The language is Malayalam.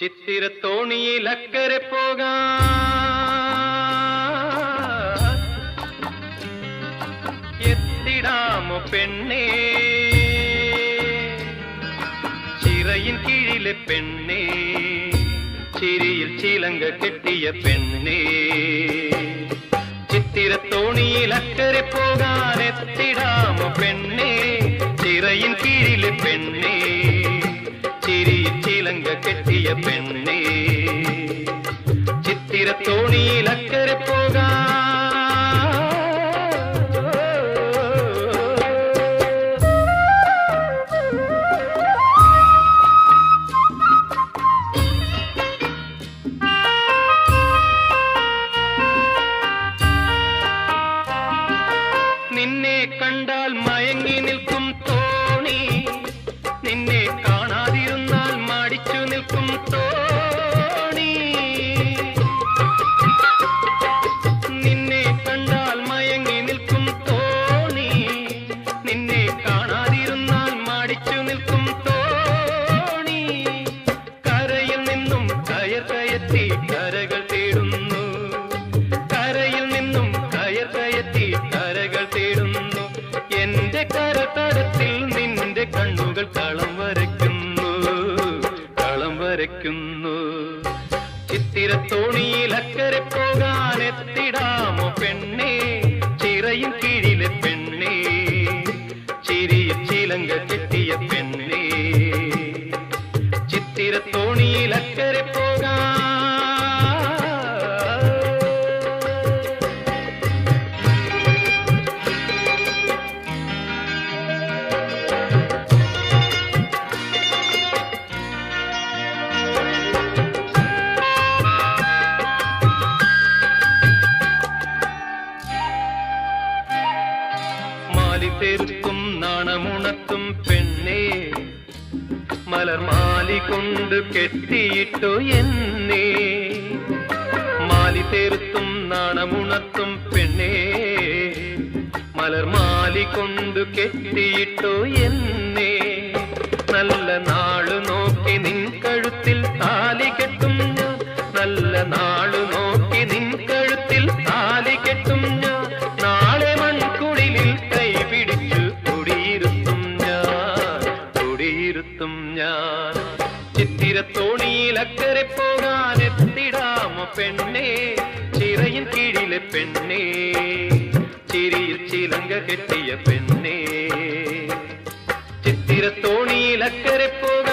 ചിത്തിരത്തോണിയിൽ അക്കരെ പോകാൻ എത്തിടാമോ പെണ്ണേ ചിറയിൻ കീഴിലെ പെണ്ണേ ചിരിയിൽ ചിലങ്ക കെട്ടിയ പെണ്ണേ ചിത്തിരത്തോണിയിൽ അക്കരെ പോകാൻ എത്തിടാമോ ചിലങ്ക കെട്ടിയ പെണ്ണേ. ചിത്തിരത്തോണിയിൽ അക്കരെ പോകാ. നിന്നെ കണ്ടാൽ മയങ്ങി നിൽക്കും തോണി. നിന്നെ കാണാതിരുന്നാൽ കയറ്റി കരകൾ തേടുന്നു. കരയിൽ നിന്നും കയർ കയറ്റി കരകൾ തേടുന്നു. എന്റെ കരതടത്തിൽ നിന്റെ കണ്ണുകൾ കളം വരയ്ക്കുന്നു. കളം വരയ്ക്കുന്നു. ചിത്തിരത്തോണിയിൽ അക്കരെ പോകാൻ എത്തിടാമോ പെണ്ണേ? നാണമുണർത്തും പെണ്ണേ. മലർമാലി കൊണ്ട് കെട്ടിയിട്ടു എന്നേ. മാലി തെരുത്തും നാണമുണർത്തും പെണ്ണേ. മലർമാലി കൊണ്ട് കെട്ടിയിട്ടു എന്നെ. ചിത്തിരത്തോണിയിൽ അക്കരെ പോകാൻ എത്തിടാമോ പെണ്ണേ ചിറയിൻ കീഴിലെ പെണ്ണേ ചിരിയിൽ ചിലങ്ക കെട്ടിയ പെണ്ണേ ചിത്തിരത്തോണിയിൽ അക്കരെ പോകാൻ